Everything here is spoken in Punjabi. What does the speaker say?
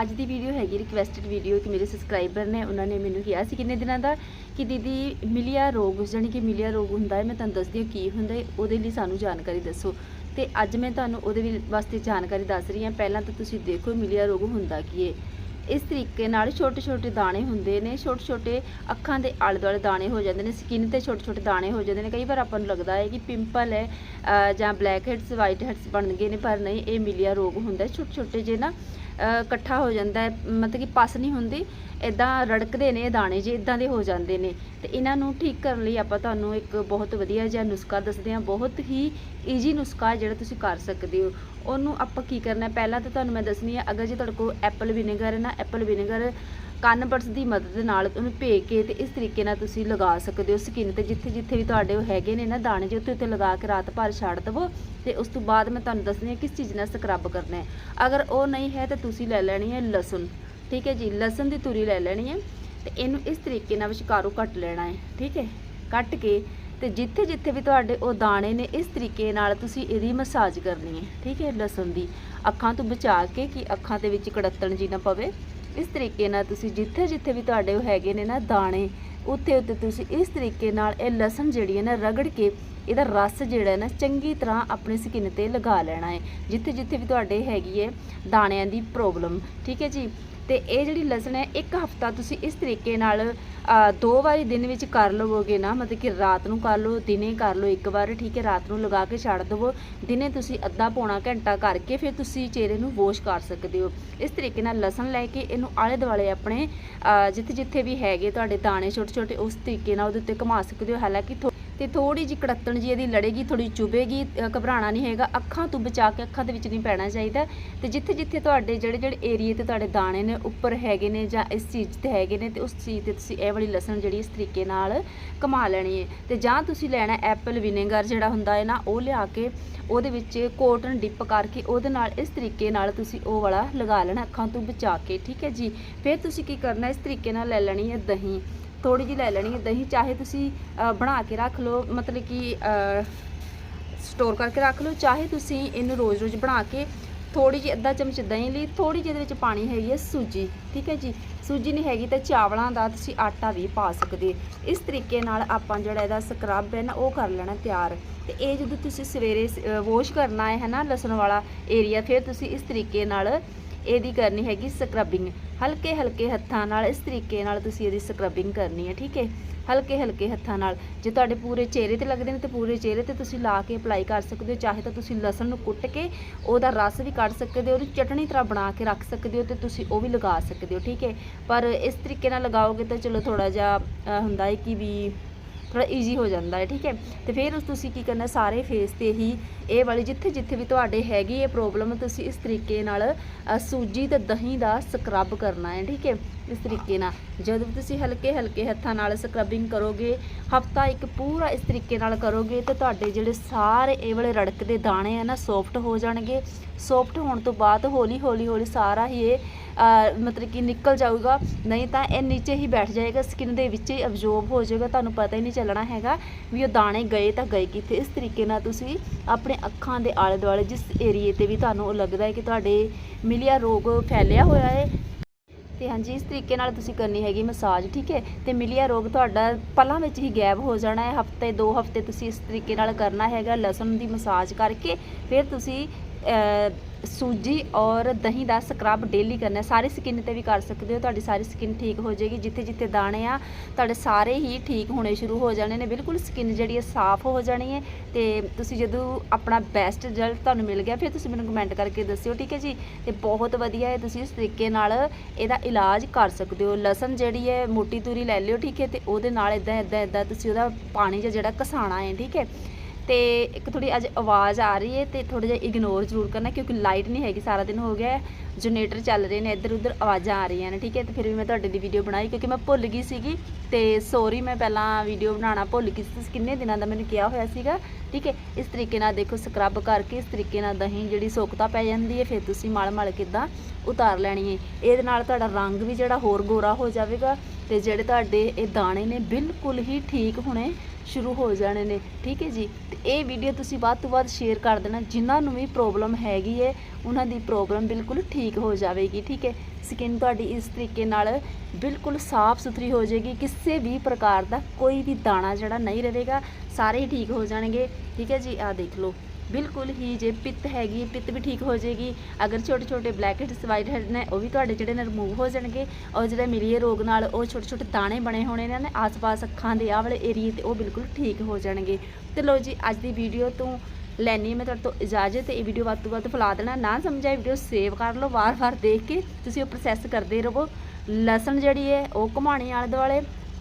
ਅੱਜ ਦੀ ਵੀਡੀਓ ਹੈਗੀ ਰਿਕਵੈਸਟਡ ਵੀਡੀਓ ਕਿ ਮੇਰੇ ਸਬਸਕ੍ਰਾਈਬਰ ਨੇ, ਉਹਨਾਂ ਨੇ ਮੈਨੂੰ ਕਿਹਾ ਸੀ ਕਿੰਨੇ ਦਿਨਾਂ ਦਾ, ਕਿ ਦੀਦੀ ਮਿਲਿਆ ਰੋਗ, ਜਾਣੀ ਕਿ ਮਿਲਿਆ ਰੋਗ ਹੁੰਦਾ ਹੈ, ਮੈਂ ਤੁਹਾਨੂੰ ਦੱਸਦੀ ਹਾਂ ਕੀ ਹੁੰਦਾ ਹੈ, ਉਹਦੇ ਲਈ ਸਾਨੂੰ ਜਾਣਕਾਰੀ ਦੱਸੋ। ਤੇ ਅੱਜ ਮੈਂ ਤੁਹਾਨੂੰ ਉਹਦੇ ਵੀ ਵਾਸਤੇ ਜਾਣਕਾਰੀ ਦੱਸ ਰਹੀ ਹਾਂ, ਪਹਿਲਾਂ ਤਾਂ ਤੁਸੀਂ ਦੇਖੋ ਮਿਲਿਆ ਰੋਗ ਹੁੰਦਾ ਕੀ ਹੈ। ਇਸ ਤਰੀਕੇ ਨਾਲ ਛੋਟੇ ਛੋਟੇ ਦਾਣੇ ਹੁੰਦੇ ਨੇ ਛੋਟੇ ਛੋਟੇ ਅੱਖਾਂ ਦੇ ਆਲੇ ਦੁਆਲੇ ਦਾਣੇ ਹੋ ਜਾਂਦੇ ਨੇ, ਸਕਿਨ ਤੇ ਛੋਟੇ ਛੋਟੇ ਦਾਣੇ ਹੋ ਜਾਂਦੇ ਨੇ। ਕਈ ਵਾਰ ਆਪਾਂ ਨੂੰ ਲੱਗਦਾ ਹੈ ਕਿ ਪਿੰਪਲ ਹੈ ਜਾਂ ਬਲੈਕ ਹੈਡਸ ਵਾਈਟ ਹੈਡਸ ਬਣ ਗਏ ਨੇ, ਪਰ ਨਹੀਂ, ਇਹ ਮਿਲਿਆ ਰੋਗ ਹੁੰਦਾ ਛੋਟੇ ਛੋਟੇ ਜੇ ਨਾ ਇਕੱਠਾ ਹੋ ਜਾਂਦਾ ਹੈ। ਮਤਲਬ ਕਿ ਪਸ ਨਹੀਂ ਹੁੰਦੀ। ਇਦਾਂ ਰੜਕਦੇ ਨੇ, ਦਾਣੇ ਜੇ ਇਦਾਂ ਦੇ ਹੋ ਜਾਂਦੇ ਨੇ। ਤੇ ਇਹਨਾਂ ਨੂੰ ਠੀਕ ਕਰਨ ਲਈ ਆਪਾਂ ਤੁਹਾਨੂੰ ਇੱਕ ਬਹੁਤ ਵਧੀਆ ਜਿਹਾ ਨੁਸਖਾ ਦੱਸਦੇ ਹਾਂ। ਬਹੁਤ ਹੀ ਈਜ਼ੀ ਨੁਸਖਾ ਜਿਹੜਾ ਤੁਸੀਂ ਕਰ ਸਕਦੇ ਹੋ। ਉਹਨੂੰ ਆਪਾਂ ਕੀ ਕਰਨਾ ਪਹਿਲਾਂ ਤਾਂ ਤੁਹਾਨੂੰ ਮੈਂ ਦੱਸਣੀ ਹੈ, ਅਗਰ ਜੇ ਤੁਹਾਡੇ ਕੋਲ ਐਪਲ ਵਿਨੇਗਰ ਹੈ ਨਾ ਐਪਲ ਵਿਨੇਗਰ ਕੰਨ ਬਰਸ ਦੀ ਮਦਦ ਨਾਲ ਉਹਨੂੰ ਭੇ ਕੇ ਤੇ ਇਸ ਤਰੀਕੇ ਨਾਲ ਤੁਸੀਂ ਲਗਾ ਸਕਦੇ ਹੋ ਸਕਿਨ ਤੇ, ਜਿੱਥੇ ਜਿੱਥੇ ਵੀ ਤੁਹਾਡੇ ਉਹ ਹੈਗੇ ਨੇ ਨਾ ਦਾਣੇ ਜੇ ਉੱਥੇ ਉੱਤੇ ਲਗਾ ਕੇ ਰਾਤ ਭਰ ਛੱਡ ਦਵੋ ਤੇ ਉਸ ਤੋਂ ਬਾਅਦ ਮੈਂ ਤੁਹਾਨੂੰ ਦੱਸਣੀ ਹੈ ਕਿਸ ਚੀਜ਼ ਨਾਲ ਸਕਰਬ ਕਰਨਾ ਹੈ। ਅਗਰ ਉਹ ਨਹੀਂ ਹੈ ਤਾਂ ਤੁਸੀਂ ਲੈ ਲੈਣੀ ਹੈ ਲਸਣ, ਠੀਕ ਹੈ ਜੀ? ਲਸਣ ਦੀ ਤੁਰੀ ਲੈ ਲੈਣੀ ਹੈ ਤੇ ਇਹਨੂੰ ਇਸ ਤਰੀਕੇ ਨਾਲ ਵਿਚਕਾਰੋਂ ਕੱਟ ਲੈਣਾ ਹੈ, ਠੀਕ ਹੈ? ਕੱਟ ਕੇ ਤੇ ਜਿੱਥੇ ਜਿੱਥੇ ਵੀ ਤੁਹਾਡੇ ਉਹ ਦਾਣੇ ਨੇ, ਇਸ ਤਰੀਕੇ ਨਾਲ ਤੁਸੀਂ ਇਹਦੀ ਮਸਾਜ ਕਰਨੀ ਹੈ, ਠੀਕ ਹੈ? ਲਸਣ ਦੀ ਅੱਖਾਂ ਤੋਂ ਬਚਾ ਕੇ ਕਿ ਅੱਖਾਂ ਦੇ ਵਿੱਚ ਕੜੱਤਣ ਜੀ ਨਾ ਪਵੇ। ਇਸ ਤਰੀਕੇ ਨਾਲ ਤੁਸੀਂ ਜਿੱਥੇ ਜਿੱਥੇ ਵੀ ਤੁਹਾਡੇ ਉਹ ਹੈਗੇ ਨੇ ਨਾ ਦਾਣੇ, ਉੱਥੇ ਉੱਤੇ ਤੁਸੀਂ ਇਸ ਤਰੀਕੇ ਨਾਲ ਇਹ ਲਸਣ ਜਿਹੜੀ ਹੈ ਨਾ ਰਗੜ ਕੇ ਇਹਦਾ ਰਸ ਜਿਹੜਾ ਨਾ ਚੰਗੀ ਤਰ੍ਹਾਂ ਆਪਣੀ ਸਕਿਨ ਤੇ ਲਗਾ ਲੈਣਾ ਹੈ। ਜਿੱਥੇ ਜਿੱਥੇ ਵੀ ਤੁਹਾਡੇ ਹੈਗੀ ਹੈ ਦਾਣਿਆਂ ਦੀ ਪ੍ਰੋਬਲਮ ਠੀਕ ਹੈ ਜੀ? ਤੇ ਇਹ ਜਿਹੜੀ ਲਸਣ ਹੈ, ਇੱਕ ਹਫਤਾ ਤੁਸੀਂ ਇਸ ਤਰੀਕੇ ਨਾਲ ਦੋ ਵਾਰੀ ਦਿਨ ਵਿੱਚ ਕਰ ਲਵੋਗੇ ਨਾ, ਮਤਲਬ ਕਿ ਰਾਤ ਨੂੰ ਕਰ ਲਓ, ਦਿਨੇ ਕਰ ਲਓ ਇੱਕ ਵਾਰ, ਠੀਕ ਹੈ? ਰਾਤ ਨੂੰ ਲਗਾ ਕੇ ਛੱਡ ਦੇਵੋ। ਦਿਨੇ ਤੁਸੀਂ ਅੱਧਾ ਪੌਣਾ ਘੰਟਾ ਕਰਕੇ ਫਿਰ ਤੁਸੀਂ ਚਿਹਰੇ ਨੂੰ ਵਾਸ਼ ਕਰ ਸਕਦੇ ਹੋ। ਇਸ ਤਰੀਕੇ ਨਾਲ ਲਸਣ ਲੈ ਕੇ ਇਹਨੂੰ ਆਲੇ ਦੁਆਲੇ ਆਪਣੇ ਜਿੱਥੇ ਜਿੱਥੇ ਵੀ ਹੈਗੇ ਤੁਹਾਡੇ ਦਾਣੇ ਛੋਟੇ ਛੋਟੇ ਉਸ ਤਰੀਕੇ ਨਾਲ ਉਹਦੇ ਉੱਤੇ ਘੁਮਾ ਸਕਦੇ ਹੋ। ਹਾਲਾਂਕਿ ਥੋ- ਤੇ ਥੋੜੀ ਜਿਹੀ ਕੜੱਤਣ ਜੀ ਇਹਦੀ ਲੜੇਗੀ ਥੋੜੀ ਚੁਭੇਗੀ ਅ, ਘਬਰਾਉਣਾ ਨਹੀਂ ਹੈਗਾ। ਅੱਖਾਂ ਤੋਂ ਬਚਾ ਕੇ ਅੱਖਾਂ ਦੇ ਵਿੱਚ ਨਹੀਂ ਪੈਣਾ ਚਾਹੀਦਾ ਤੇ ਜਿੱਥੇ ਜਿੱਥੇ ਤੁਹਾਡੇ ਜਿਹੜੇ ਜਿਹੜੇ ਏਰੀਏ ਤੇ ਤੁਹਾਡੇ ਦਾਣੇ ਨੇ ਉੱਪਰ ਹੈਗੇ ਨੇ ਜਾਂ ਇਸ ਚੀਜ਼ ਤੇ ਹੈਗੇ ਨੇ ਤੇ ਉਸ ਚੀਜ਼ ਤੇ ਤੁਸੀਂ ਇਹ ਵਾਲੀ ਲਸਣ ਜਿਹੜੀ ਇਸ ਤਰੀਕੇ ਨਾਲ ਕਮਾ ਲੈਣੀ ਹੈ। ਤੇ ਜਾਂ ਤੁਸੀਂ ਲੈਣਾ ਐਪਲ ਵਿਨੇਗਰ ਜਿਹੜਾ ਹੁੰਦਾ ਹੈ ਨਾ ਉਹ ਲਿਆ ਕੇ ਉਹਦੇ ਵਿੱਚ ਕੋਟਨ ਡਿਪ ਕਰਕੇ ਉਹਦੇ ਨਾਲ ਇਸ ਤਰੀਕੇ ਨਾਲ ਤੁਸੀਂ ਉਹ ਵਾਲਾ ਲਗਾ ਲੈਣਾ ਅੱਖਾਂ ਤੋਂ ਬਚਾ ਕੇ। ਠੀਕ ਹੈ ਜੀ? ਫਿਰ ਤੁਸੀਂ ਕੀ ਕਰਨਾ ਇਸ ਤਰੀਕੇ ਨਾਲ ਲੈ ਲੈਣੀ ਹੈ ਦਹੀਂ। ਥੋੜੀ ਜਿਹੀ ਲੈ ਲੈਣੀ ਹੈ ਦਹੀਂ, ਚਾਹੇ ਤੁਸੀਂ ਬਣਾ ਕੇ ਰੱਖ ਲਓ, ਮਤਲਬ ਕਿ ਸਟੋਰ ਕਰਕੇ ਰੱਖ ਲਓ, ਚਾਹੇ ਤੁਸੀਂ ਇਹਨੂੰ ਰੋਜ਼-ਰੋਜ਼ ਬਣਾ ਕੇ ਥੋੜੀ ਜਿਹੀ ਅੱਧਾ ਚਮਚ ਦਹੀਂ ਲਈ ਥੋੜੀ ਜਿਹੀ ਇਹਦੇ ਵਿੱਚ ਪਾਣੀ ਹੈਗੀ ਹੈ ਸੂਜੀ, ਠੀਕ ਹੈ ਜੀ ਸੂਜੀ ਨਹੀਂ ਹੈਗੀ ਤਾਂ ਚਾਵਲਾਂ ਦਾ ਤੁਸੀਂ ਆਟਾ ਵੀ ਪਾ ਸਕਦੇ ਹੋ। ਇਸ ਤਰੀਕੇ ਨਾਲ ਆਪਾਂ ਜਿਹੜਾ ਇਹਦਾ ਸਕਰਬ ਹੈ ਨਾ, ਉਹ ਕਰ ਲੈਣਾ ਤਿਆਰ ਤੇ ਇਹ ਜਦੋਂ ਤੁਸੀਂ ਸਵੇਰੇ ਵਾਸ਼ ਕਰਨਾ ਹੈ ਨਾ, ਲਸਣ ਵਾਲਾ ਏਰੀਆ ਫਿਰ ਤੁਸੀਂ ਇਸ ਤਰੀਕੇ ਨਾਲ ਇਹਦੀ ਕਰਨੀ ਹੈਗੀ ਸਕਰਬਿੰਗ ਹਲਕੇ ਹਲਕੇ ਹੱਥਾਂ ਨਾਲ, ਇਸ ਤਰੀਕੇ ਨਾਲ ਤੁਸੀਂ ਇਹਦੀ ਸਕਰਬਿੰਗ ਕਰਨੀ ਹੈ, ਠੀਕ ਹੈ? ਹਲਕੇ ਹਲਕੇ ਹੱਥਾਂ ਨਾਲ। ਜੇ ਤੁਹਾਡੇ ਪੂਰੇ ਚਿਹਰੇ ਤੇ ਲੱਗਦੇ ਨੇ ਤੇ ਪੂਰੇ ਚਿਹਰੇ ਤੇ ਤੁਸੀਂ ਲਾ ਕੇ ਅਪਲਾਈ ਕਰ ਸਕਦੇ ਹੋ, ਚਾਹੇ ਤਾਂ ਤੁਸੀਂ ਲਸਣ ਨੂੰ ਕੁੱਟ ਕੇ ਉਹਦਾ ਰਸ ਵੀ ਕੱਢ ਸਕਦੇ ਹੋ, ਉਹਦੀ ਚਟਣੀ ਤਰ੍ਹਾਂ ਬਣਾ ਕੇ ਰੱਖ ਸਕਦੇ ਹੋ ਤੇ ਤੁਸੀਂ ਉਹ ਵੀ ਲਗਾ ਸਕਦੇ ਹੋ, ਠੀਕ ਹੈ? ਪਰ ਇਸ ਤਰੀਕੇ ਨਾਲ ਲਗਾਓਗੇ ਤਾਂ ਚਲੋ ਥੋੜਾ ਜਿਹਾ ਹੁੰਦਾ ਹੈ ਕਿ ਵੀ ਥੋੜਾ ਈਜ਼ੀ ਹੋ ਜਾਂਦਾ ਹੈ, ਠੀਕ ਹੈ। ਤੇ ਫਿਰ ਉਸ ਤੁਸੀਂ ਕੀ ਕਰਨਾ, ਸਾਰੇ ਫੇਸ ਤੇ ਹੀ ਇਹ ਵਾਲੀ ਜਿੱਥੇ ਜਿੱਥੇ ਵੀ ਤੁਹਾਡੇ ਹੈਗੀ ਇਹ ਪ੍ਰੋਬਲਮ ਤੁਸੀਂ ਇਸ ਤਰੀਕੇ ਨਾਲ ਸੂਜੀ ਤੇ ਦਹੀਂ ਦਾ ਸਕਰਬ ਕਰਨਾ ਹੈ, ਠੀਕ ਹੈ। ਇਸ ਤਰੀਕੇ ਨਾਲ। ਜਦੋਂ ਤੁਸੀਂ ਹਲਕੇ ਹਲਕੇ ਹੱਥਾਂ ਨਾਲ ਸਕਰਬਿੰਗ ਕਰੋਗੇ, ਹਫਤਾ ਇੱਕ ਪੂਰਾ ਇਸ ਤਰੀਕੇ ਨਾਲ ਕਰੋਗੇ ਤੇ ਤੁਹਾਡੇ ਜਿਹੜੇ ਸਾਰੇ ਇਹ ਵਾਲੇ ਰੜਕਦੇ ਦਾਣੇ ਆ ਨਾ ਸੌਫਟ ਹੋ ਜਾਣਗੇ। ਸੌਫਟ ਹੋਣ ਤੋਂ ਬਾਅਦ ਹੌਲੀ ਹੌਲੀ ਹੌਲੀ ਸਾਰਾ ਹੀ ਇਹ ਮਤਲਬ ਕਿ ਨਿਕਲ ਜਾਊਗਾ। ਨਹੀਂ ਤਾਂ ਇਹ ਨੀਚੇ ਹੀ ਬੈਠ ਜਾਏਗਾ ਸਕਿਨ ਦੇ ਵਿੱਚ ਹੀ ਅਬਜ਼ੋਰਬ ਹੋ ਜਾਏਗਾ, ਤੁਹਾਨੂੰ ਪਤਾ ਹੀ ਨਹੀਂ ਚੱਲਣਾ ਹੈਗਾ ਵੀ ਉਹ ਦਾਣੇ ਗਏ ਤਾਂ ਗਏ ਕਿੱਥੇ। ਇਸ ਤਰੀਕੇ ਨਾਲ ਤੁਸੀਂ ਆਪਣੇ ਅੱਖਾਂ ਦੇ ਆਲੇ ਦੁਆਲੇ, ਜਿਸ ਏਰੀਏ ਤੇ ਵੀ ਤੁਹਾਨੂੰ ਉਹ ਲੱਗਦਾ ਹੈ ਕਿ ਤੁਹਾਡੇ ਮਿਲਿਆ ਰੋਗ ਫੈਲਿਆ ਹੋਇਆ ਹੈ ਤੇ ਹਾਂਜੀ, ਇਸ ਤਰੀਕੇ ਨਾਲ ਤੁਸੀਂ ਕਰਨੀ ਹੈਗੀ ਮਸਾਜ, ਠੀਕ ਹੈ? ਤੇ ਮਿਲਿਆ ਰੋਗ ਤੁਹਾਡਾ ਪਲਾਂ ਵਿੱਚ ਹੀ ਗਾਇਬ ਹੋ ਜਾਣਾ ਹੈ, ਹਫ਼ਤੇ, ਦੋ ਹਫ਼ਤੇ ਤੁਸੀਂ ਇਸ ਤਰੀਕੇ ਨਾਲ ਕਰਨਾ ਹੈਗਾ ਲਸਣ ਦੀ ਮਸਾਜ ਕਰਕੇ। ਫਿਰ ਤੁਸੀਂ ਸੂਜੀ ਔਰ ਦਹੀਂ ਦਾ ਸਕਰਬ ਡੇਲੀ ਕਰਨਾ ਹੈ। ਸਾਰੀ ਸਕਿਨ ਤੇ ਵੀ ਕਰ ਸਕਦੇ ਹੋ, ਤੁਹਾਡੀ ਸਾਰੀ ਸਕਿਨ ਠੀਕ ਹੋ ਜਾਏਗੀ। ਜਿੱਥੇ ਜਿੱਥੇ ਦਾਣੇ ਆ, ਤੁਹਾਡੇ ਸਾਰੇ ਹੀ ਠੀਕ ਹੋਣੇ ਸ਼ੁਰੂ ਹੋ ਜਾਣੇ ਨੇ। ਬਿਲਕੁਲ ਸਕਿਨ ਜਿਹੜੀ ਹੈ ਸਾਫ਼ ਹੋ ਜਾਣੀ ਹੈ ਤੇ ਤੁਸੀਂ ਜਦੋਂ ਆਪਣਾ ਬੈਸਟ ਰਿਜ਼ਲਟ ਤੁਹਾਨੂੰ ਮਿਲ ਗਿਆ, ਫਿਰ ਤੁਸੀਂ ਮੈਨੂੰ ਕਮੈਂਟ ਕਰਕੇ ਦੱਸਿਓ, ਠੀਕ ਹੈ ਜੀ? ਤੇ ਬਹੁਤ ਵਧੀਆ ਹੈ ਤੁਸੀਂ ਇਸ ਤਰੀਕੇ ਨਾਲ ਇਹਦਾ ਇਲਾਜ ਕਰ ਸਕਦੇ ਹੋ। ਲਸਣ ਜਿਹੜੀ ਹੈ, ਮੋਟੀ ਤੂਰੀ ਲੈ ਲਿਓ, ਠੀਕ ਹੈ, ਤੇ ਉਹਦੇ ਨਾਲ ਇਦਾਂ ਇਦਾਂ ਇਦਾਂ ਤੁਸੀਂ ਉਹਦਾ ਪਾਣੀ ਜਿਹਾ ਜਿਹੜਾ ਘਸਾਣਾ ਹੈ, ਠੀਕ ਹੈ। ਤੇ ਇੱਕ ਥੋੜੀ ਅੱਜ ਆਵਾਜ਼ ਆ ਰਹੀ ਹੈ ਤੇ ਥੋੜਾ ਜਿਹਾ ਇਗਨੋਰ ਜ਼ਰੂਰ ਕਰਨਾ ਕਿਉਂਕਿ ਲਾਈਟ ਨਹੀਂ ਹੈਗੀ, ਸਾਰਾ ਦਿਨ ਹੋ ਗਿਆ ਜਨਰੇਟਰ ਚੱਲ ਰਹੇ ਨੇ ਇੱਧਰ ਉੱਧਰ ਆਵਾਜ਼ਾਂ ਆ ਰਹੀਆਂ ਨੇ, ਠੀਕ ਹੈ? ਤੇ ਫਿਰ ਵੀ ਮੈਂ ਤੁਹਾਡੇ ਦੀ ਵੀਡੀਓ ਬਣਾਈ ਕਿਉਂਕਿ ਮੈਂ ਭੁੱਲ ਗਈ ਸੀਗੀ ਤੇ ਸੌਰੀ ਮੈਂ ਪਹਿਲਾਂ ਵੀਡੀਓ ਬਣਾਉਣਾ ਭੁੱਲ ਗਈ ਸੀ ਕਿੰਨੇ ਦਿਨਾਂ ਦਾ ਮੈਨੂੰ ਕਿਹਾ ਹੋਇਆ ਸੀਗਾ, ਠੀਕ ਹੈ? ਇਸ ਤਰੀਕੇ ਨਾਲ ਦੇਖੋ ਸਕਰਬ ਕਰਕੇ ਇਸ ਤਰੀਕੇ ਨਾਲ ਦਹੀਂ ਜਿਹੜੀ ਸੁੱਕਤਾ ਪੈ ਜਾਂਦੀ ਹੈ, ਫਿਰ ਤੁਸੀਂ ਮਲ ਮਲ ਕਿੱਦਾਂ ਉਤਾਰ ਲੈਣੀ ਹੈ। ਇਹਦੇ ਨਾਲ ਤੁਹਾਡਾ ਰੰਗ ਵੀ ਜਿਹੜਾ ਹੋਰ ਗੋਰਾ ਹੋ ਜਾਵੇਗਾ ਤੇ ਜਿਹੜੇ ਤੁਹਾਡੇ ਇਹ ਦਾਣੇ ਨੇ ਬਿਲਕੁਲ ਹੀ ਠੀਕ ਹੋਣੇ ਸ਼ੁਰੂ ਹੋ ਜਾਣੇ ਨੇ, ਠੀਕ ਹੈ ਜੀ? ਤੇ ਇਹ ਵੀਡੀਓ ਤੁਸੀਂ ਵੱਧ ਤੋਂ ਵੱਧ ਸ਼ੇਅਰ ਕਰ ਦੇਣਾ, ਜਿਨ੍ਹਾਂ ਨੂੰ ਵੀ ਪ੍ਰੋਬਲਮ ਹੈਗੀ ਹੈ, ਉਹਨਾਂ ਦੀ ਪ੍ਰੋਬਲਮ ਬਿਲਕੁਲ ਠੀਕ ਹੋ ਜਾਵੇਗੀ, ਠੀਕ ਹੈ? ਸਕਿਨ ਤੁਹਾਡੀ ਇਸ ਤਰੀਕੇ ਨਾਲ ਬਿਲਕੁਲ ਸਾਫ਼ ਸੁਥਰੀ ਹੋ ਜਾਏਗੀ, ਕਿਸੇ ਵੀ ਪ੍ਰਕਾਰ ਦਾ ਕੋਈ ਵੀ ਦਾਣਾ ਜਿਹੜਾ ਨਹੀਂ ਰਹੇਗਾ, ਸਾਰੇ ਹੀ ਠੀਕ ਹੋ ਜਾਣਗੇ, ਠੀਕ ਹੈ ਜੀ? ਆਹ ਦੇਖ ਲਓ। ਬਿਲਕੁਲ ਹੀ ਜੇ ਪਿੱਤ ਹੈਗੀ, ਪਿੱਤ ਵੀ ਠੀਕ ਹੋ ਜਾਏਗੀ। ਅਗਰ ਛੋਟੇ ਛੋਟੇ ਬਲੈਕ ਹੈਡਸ ਵਾਈਟ ਹੈਡ ਨੇ, ਉਹ ਵੀ ਤੁਹਾਡੇ ਜਿਹੜੇ ਨੇ ਰਿਮੂਵ ਹੋ ਜਾਣਗੇ, ਔਰ ਜਿਹੜੇ ਮਿਲੀਏ ਰੋਗ ਨਾਲ, ਉਹ ਛੋਟੇ ਛੋਟੇ ਦਾਣੇ ਬਣੇ ਹੋਣੇ ਨੇ ਆਸ-ਪਾਸ ਅੱਖਾਂ ਦੇ, ਆਹ ਵਾਲੇ ਏਰੀਏ ਤੇ ਉਹ ਬਿਲਕੁਲ ਠੀਕ ਹੋ ਜਾਣਗੇ। ਤੇ ਲੋ ਜੀ, ਅੱਜ ਦੀ ਵੀਡੀਓ ਤੋਂ ਲੈਣੀ ਮੈਂ ਤੁਹਾਡੇ ਤੋਂ ਇਜਾਜ਼ਤ। ਇਹ ਵੀਡੀਓ ਵੱਧ ਤੋਂ ਵੱਧ ਫੈਲਾ ਦੇਣਾ, ਨਾ ਸਮਝਾਈ ਵੀਡੀਓ ਸੇਵ ਕਰ ਲਓ, ਵਾਰ-ਵਾਰ ਦੇਖ ਕੇ ਤੁਸੀਂ ਉਹ ਪ੍ਰੋਸੈਸ ਕਰਦੇ ਰਹੋ। ਲਸਣ ਜਿਹੜੀ ਹੈ, ਉਹ ਘੁਮਾਣੀ ਆਲੇ ਦੁਆਲੇ